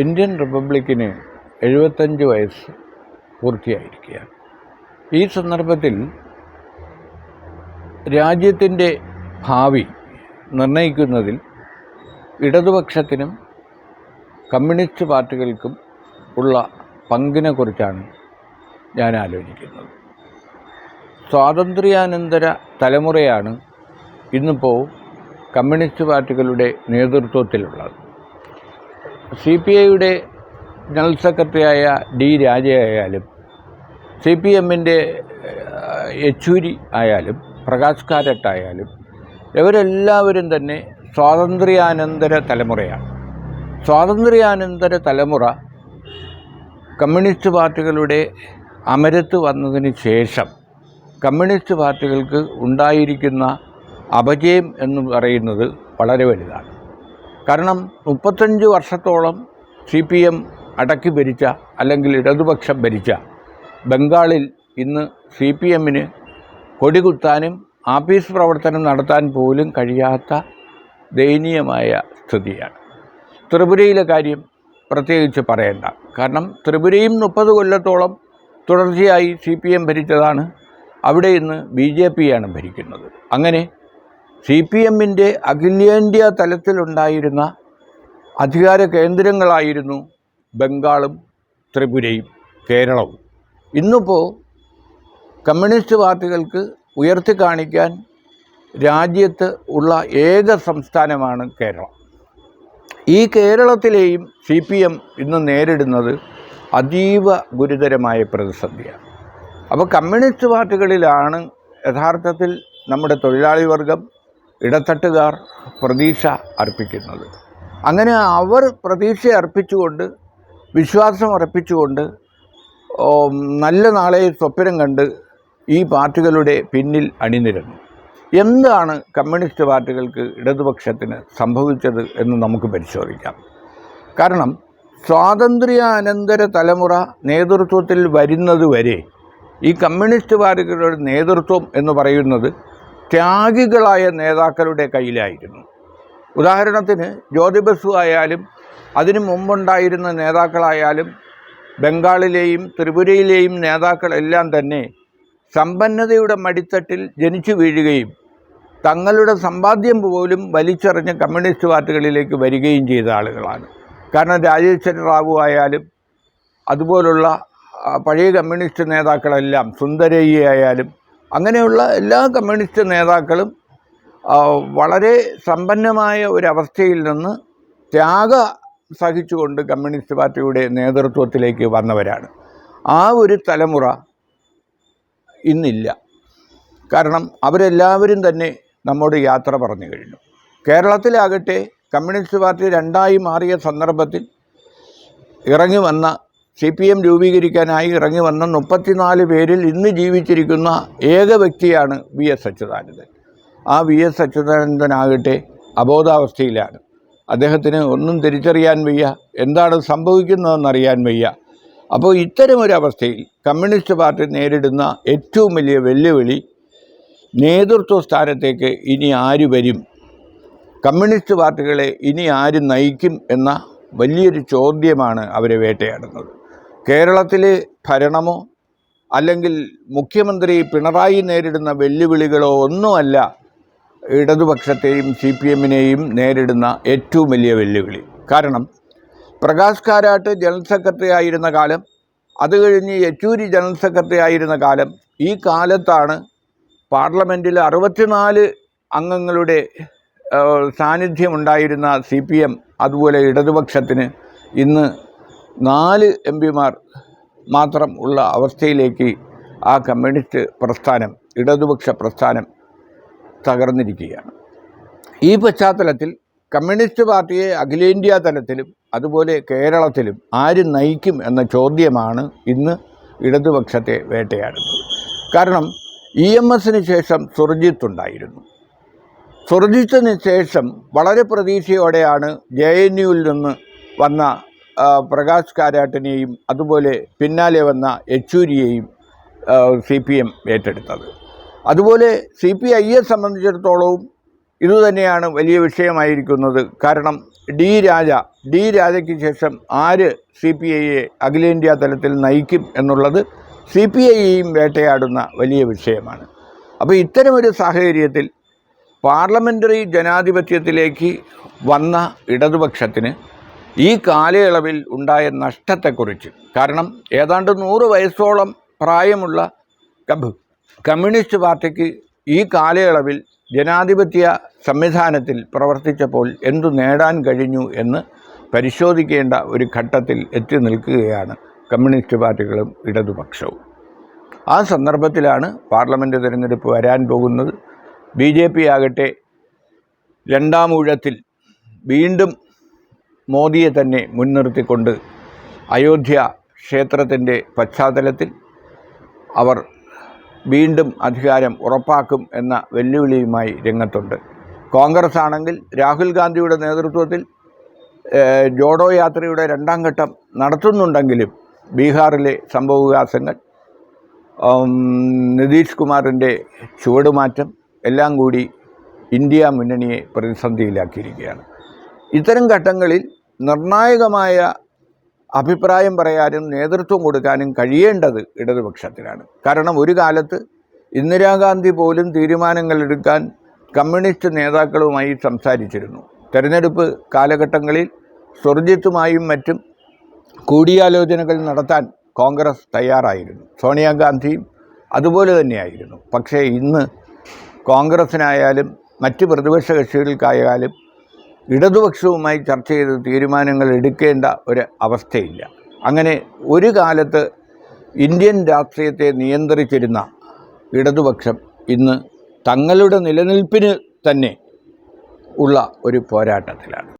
Indian റിപ്പബ്ലിക്കിന് എഴുപത്തഞ്ച് വയസ്സ് പൂർത്തിയായിരിക്കുകയാണ്. ഈ സന്ദർഭത്തിൽ രാജ്യത്തിന്റെ ഭാവി നിർണയിക്കുന്നതിൽ ഇടതുപക്ഷത്തിനും കമ്മ്യൂണിസ്റ്റ് പാർട്ടികൾക്കും ഉള്ള പങ്കിനെക്കുറിച്ചാണ് ഞാൻ ആലോചിക്കുന്നത്. സ്വാതന്ത്ര്യാനന്തര തലമുറയാണ് ഇന്നിപ്പോൾ കമ്മ്യൂണിസ്റ്റ് പാർട്ടികളുടെ നേതൃത്വത്തിലുള്ളത്. സി പി ഐയുടെ ജനറൽ സെക്രട്ടറിയായ ഡി രാജയായാലും സി പി എമ്മിന്റെ യെച്ചൂരി ആയാലും പ്രകാശ് കാരട്ടായാലും ഇവരെല്ലാവരും തന്നെ സ്വാതന്ത്ര്യാനന്തര തലമുറയാണ്. സ്വാതന്ത്ര്യാനന്തര തലമുറ കമ്മ്യൂണിസ്റ്റ് പാർട്ടികളുടെ അമരത്ത് വന്നതിന് ശേഷം കമ്മ്യൂണിസ്റ്റ് പാർട്ടികൾക്ക് ഉണ്ടായിരിക്കുന്ന അപജയം എന്ന് പറയുന്നത് വളരെ വലുതാണ്. കാരണം മുപ്പത്തഞ്ച് വർഷത്തോളം സി പി എം അടക്കി ഭരിച്ച അല്ലെങ്കിൽ ഇടതുപക്ഷം ഭരിച്ച ബംഗാളിൽ ഇന്ന് സി പി എമ്മിന് കൊടികുത്താനും ആഫീസ് പ്രവർത്തനം നടത്താൻ പോലും കഴിയാത്ത ദയനീയമായ സ്ഥിതിയാണ്. ത്രിപുരയിലെ കാര്യം പ്രത്യേകിച്ച് പറയണ്ട. കാരണം ത്രിപുരയും മുപ്പത് കൊല്ലത്തോളം തുടർച്ചയായി സി പി എം ഭരിച്ചതാണ്. അവിടെ ഇന്ന് ബി ജെ പിയാണ് ഭരിക്കുന്നത്. അങ്ങനെ സി പി എമ്മിന്റെ അഖിലേന്ത്യാ തലത്തിലുണ്ടായിരുന്ന അധികാര കേന്ദ്രങ്ങളായിരുന്നു ബംഗാളും ത്രിപുരയും കേരളവും. ഇന്നിപ്പോൾ കമ്മ്യൂണിസ്റ്റ് പാർട്ടികൾക്ക് ഉയർത്തി കാണിക്കാൻ രാജ്യത്ത് ഉള്ള ഏക സംസ്ഥാനമാണ് കേരളം. ഈ കേരളത്തിലെയും സി പി എം ഇന്ന് നേരിടുന്നത് അതീവ ഗുരുതരമായ പ്രതിസന്ധിയാണ്. അപ്പോൾ കമ്മ്യൂണിസ്റ്റ് പാർട്ടികളിലാണ് യഥാർത്ഥത്തിൽ നമ്മുടെ തൊഴിലാളി വർഗം ഇടത്തട്ടുകാർ പ്രതീക്ഷ അർപ്പിക്കുന്നത്. അങ്ങനെ അവർ പ്രതീക്ഷ അർപ്പിച്ചുകൊണ്ട് വിശ്വാസം അർപ്പിച്ചുകൊണ്ട് നല്ല നാളെ സ്വപ്നം കണ്ട് ഈ പാർട്ടികളുടെ പിന്നിൽ അണിനിരന്നു. എന്താണ് കമ്മ്യൂണിസ്റ്റ് പാർട്ടികൾക്ക് ഇടതുപക്ഷത്തിന് സംഭവിച്ചത് എന്ന് നമുക്ക് പരിശോധിക്കാം. കാരണം സ്വാതന്ത്ര്യാനന്തര തലമുറ നേതൃത്വത്തിൽ വരുന്നതുവരെ ഈ കമ്മ്യൂണിസ്റ്റ് പാർട്ടികളുടെ നേതൃത്വം എന്ന് പറയുന്നത് ത്യാഗികളായ നേതാക്കളുടെ കയ്യിലായിരുന്നു. ഉദാഹരണത്തിന് ജ്യോതിബസു ആയാലും അതിനു മുമ്പുണ്ടായിരുന്ന നേതാക്കളായാലും ബംഗാളിലെയും ത്രിപുരയിലെയും നേതാക്കളെല്ലാം തന്നെ സമ്പന്നതയുടെ മടിത്തട്ടിൽ ജനിച്ചു വീഴുകയും തങ്ങളുടെ സമ്പാദ്യം പോലും വലിച്ചെറിഞ്ഞ് കമ്മ്യൂണിസ്റ്റ് പാർട്ടികളിലേക്ക് വരികയും ചെയ്ത ആളുകളാണ്. കാരണം രാജേശ്വര റാവു ആയാലും അതുപോലുള്ള പഴയ കമ്മ്യൂണിസ്റ്റ് നേതാക്കളെല്ലാം സുന്ദരയ്യ ആയാലും അങ്ങനെയുള്ള എല്ലാ കമ്മ്യൂണിസ്റ്റ് നേതാക്കളും വളരെ സമ്പന്നമായ ഒരവസ്ഥയിൽ നിന്ന് ത്യാഗ സഹിച്ചുകൊണ്ട് കമ്മ്യൂണിസ്റ്റ് പാർട്ടിയുടെ നേതൃത്വത്തിലേക്ക് വന്നവരാണ്. ആ ഒരു തലമുറ ഇന്നില്ല. കാരണം അവരെല്ലാവരും തന്നെ നമ്മോട് യാത്ര പറഞ്ഞു കഴിഞ്ഞു. കേരളത്തിലാകട്ടെ കമ്മ്യൂണിസ്റ്റ് പാർട്ടി രണ്ടായി മാറിയ സന്ദർഭത്തിൽ ഇറങ്ങി വന്ന സി പി എം രൂപീകരിക്കാനായി ഇറങ്ങി വന്ന മുപ്പത്തിനാല് പേരിൽ ഇന്ന് ജീവിച്ചിരിക്കുന്ന ഏക വ്യക്തിയാണ് വി എസ് അച്യുതാനന്ദൻ. ആ വി എസ് അച്യുതാനന്ദനാകട്ടെ അബോധാവസ്ഥയിലാണ്. അദ്ദേഹത്തിന് ഒന്നും തിരിച്ചറിയാൻ വയ്യ എന്താണ് സംഭവിക്കുന്നതെന്നറിയാൻ വയ്യ. അപ്പോൾ ഇത്തരമൊരവസ്ഥയിൽ കമ്മ്യൂണിസ്റ്റ് പാർട്ടി നേരിടുന്ന ഏറ്റവും വലിയ വെല്ലുവിളി നേതൃത്വ സ്ഥാനത്തേക്ക് ഇനി ആര് വരും? കമ്മ്യൂണിസ്റ്റ് പാർട്ടികളെ ഇനി ആര് നയിക്കും എന്ന വലിയൊരു ചോദ്യമാണ് അവരെ വേട്ടയാടുന്നത്. കേരളത്തിലെ ഭരണമോ അല്ലെങ്കിൽ മുഖ്യമന്ത്രി പിണറായി നേരിടുന്ന വെല്ലുവിളികളോ ഒന്നുമല്ല ഇടതുപക്ഷത്തെയും സി പി എമ്മിനെയും നേരിടുന്ന ഏറ്റവും വലിയ വെല്ലുവിളി. കാരണം പ്രകാശ് കാരാട്ട് ജനറൽ സെക്രട്ടറി ആയിരുന്ന കാലം അത് കഴിഞ്ഞ് യെച്ചൂരി ജനറൽ സെക്രട്ടറി ആയിരുന്ന കാലം ഈ കാലത്താണ് പാർലമെന്റിൽ അറുപത്തിനാല് അംഗങ്ങളുടെ സാന്നിധ്യമുണ്ടായിരുന്ന സി പി എം അതുപോലെ ഇടതുപക്ഷത്തിന് ഇന്ന് നാല് എം പിമാർ മാത്രം ഉള്ള അവസ്ഥയിലേക്ക് ആ കമ്മ്യൂണിസ്റ്റ് പ്രസ്ഥാനം ഇടതുപക്ഷ പ്രസ്ഥാനം തകർന്നിരിക്കുകയാണ്. ഈ പശ്ചാത്തലത്തിൽ കമ്മ്യൂണിസ്റ്റ് പാർട്ടിയെ അഖിലേന്ത്യാ തലത്തിലും അതുപോലെ കേരളത്തിലും ആര് നയിക്കും എന്ന ചോദ്യമാണ് ഇന്ന് ഇടതുപക്ഷത്തെ വേട്ടയാടുന്നത്. കാരണം ഇ എം എസിന് ശേഷം സുർജിത്ത് ഉണ്ടായിരുന്നു. സുർജിത്തിന് ശേഷം വളരെ പ്രതീക്ഷയോടെയാണ് ജെ എൻ യുവിൽ നിന്ന് വന്ന പ്രകാശ് കാരാട്ടിനെയും അതുപോലെ പിന്നാലെ വന്ന യെച്ചൂരിയെയും സി പി എം ഏറ്റെടുത്തത്. അതുപോലെ സി പി ഐയെ സംബന്ധിച്ചിടത്തോളവും ഇതുതന്നെയാണ് വലിയ വിഷയമായിരിക്കുന്നത്. കാരണം ഡി രാജ ഡി രാജയ്ക്ക് ശേഷം ആര് സി പി ഐയെ അഖിലേന്ത്യാ തലത്തിൽ നയിക്കും എന്നുള്ളത് സി പി ഐയെയും വേട്ടയാടുന്ന വലിയ വിഷയമാണ്. അപ്പോൾ ഇത്തരമൊരു സാഹചര്യത്തിൽ പാർലമെന്ററി ജനാധിപത്യത്തിലേക്ക് വന്ന ഇടതുപക്ഷത്തിന് ഈ കാലയളവിൽ ഉണ്ടായ നഷ്ടത്തെക്കുറിച്ച്. കാരണം ഏതാണ്ട് നൂറ് വയസ്സോളം പ്രായമുള്ള കമ്മ്യൂണിസ്റ്റ് പാർട്ടിക്ക് ഈ കാലയളവിൽ ജനാധിപത്യ സംവിധാനത്തിൽ പ്രവർത്തിച്ചപ്പോൾ എന്തു നേടാൻ കഴിഞ്ഞു എന്ന് പരിശോധിക്കേണ്ട ഒരു ഘട്ടത്തിൽ എത്തി നിൽക്കുകയാണ് കമ്മ്യൂണിസ്റ്റ് പാർട്ടികളും ഇടതുപക്ഷവും. ആ സന്ദർഭത്തിലാണ് പാർലമെന്റ് തിരഞ്ഞെടുപ്പ് വരാൻ പോകുന്നത്. ബി ജെ പി ആകട്ടെ രണ്ടാം ഊഴത്തിൽ വീണ്ടും മോദിയെ തന്നെ മുൻനിർത്തിക്കൊണ്ട് അയോധ്യ ക്ഷേത്രത്തിന്റെ പശ്ചാത്തലത്തിൽ അവർ വീണ്ടും അധികാരം ഉറപ്പാക്കും എന്ന വെല്ലുവിളിയുമായി രംഗത്തുണ്ട്. കോൺഗ്രസ് ആണെങ്കിൽ രാഹുൽ ഗാന്ധിയുടെ നേതൃത്വത്തിൽ ജോഡോ യാത്രയുടെ രണ്ടാം ഘട്ടം നടത്തുന്നുണ്ടെങ്കിലും ബീഹാറിലെ സംഭവവികാസങ്ങൾ നിതീഷ് കുമാറിന്റെ ചുവടുമാറ്റം എല്ലാം കൂടി ഇന്ത്യ മുന്നണിയെ പ്രതിസന്ധിയിലാക്കിയിരിക്കുകയാണ്. ഇത്തരം ഘട്ടങ്ങളിൽ നിർണായകമായ അഭിപ്രായം പറയാനും നേതൃത്വം കൊടുക്കാനും കഴിയേണ്ടത് ഇടതുപക്ഷത്തിനാണ്. കാരണം ഒരു കാലത്ത് ഇന്ദിരാഗാന്ധി പോലും തീരുമാനങ്ങൾ എടുക്കാൻ കമ്മ്യൂണിസ്റ്റ് നേതാക്കളുമായി സംസാരിച്ചിരുന്നു. തെരഞ്ഞെടുപ്പ് കാലഘട്ടങ്ങളിൽ സ്വർജിത്തുമായും മറ്റും കൂടിയാലോചനകൾ നടത്താൻ കോൺഗ്രസ് തയ്യാറായിരുന്നു. സോണിയാഗാന്ധിയും അതുപോലെ തന്നെയായിരുന്നു. പക്ഷേ ഇന്ന് കോൺഗ്രസ്സിനായാലും മറ്റ് പ്രതിപക്ഷ കക്ഷികൾക്കായാലും ഇടതുപക്ഷവുമായി ചർച്ച ചെയ്ത് തീരുമാനങ്ങൾ എടുക്കേണ്ട ഒരു അവസ്ഥയില്ല. അങ്ങനെ ഒരു കാലത്ത് ഇന്ത്യൻ രാഷ്ട്രീയത്തെ നിയന്ത്രിച്ചിരുന്ന ഇടതുപക്ഷം ഇന്ന് തങ്ങളുടെ നിലനിൽപ്പിന് തന്നെ ഉള്ള ഒരു പോരാട്ടത്തിലാണ്.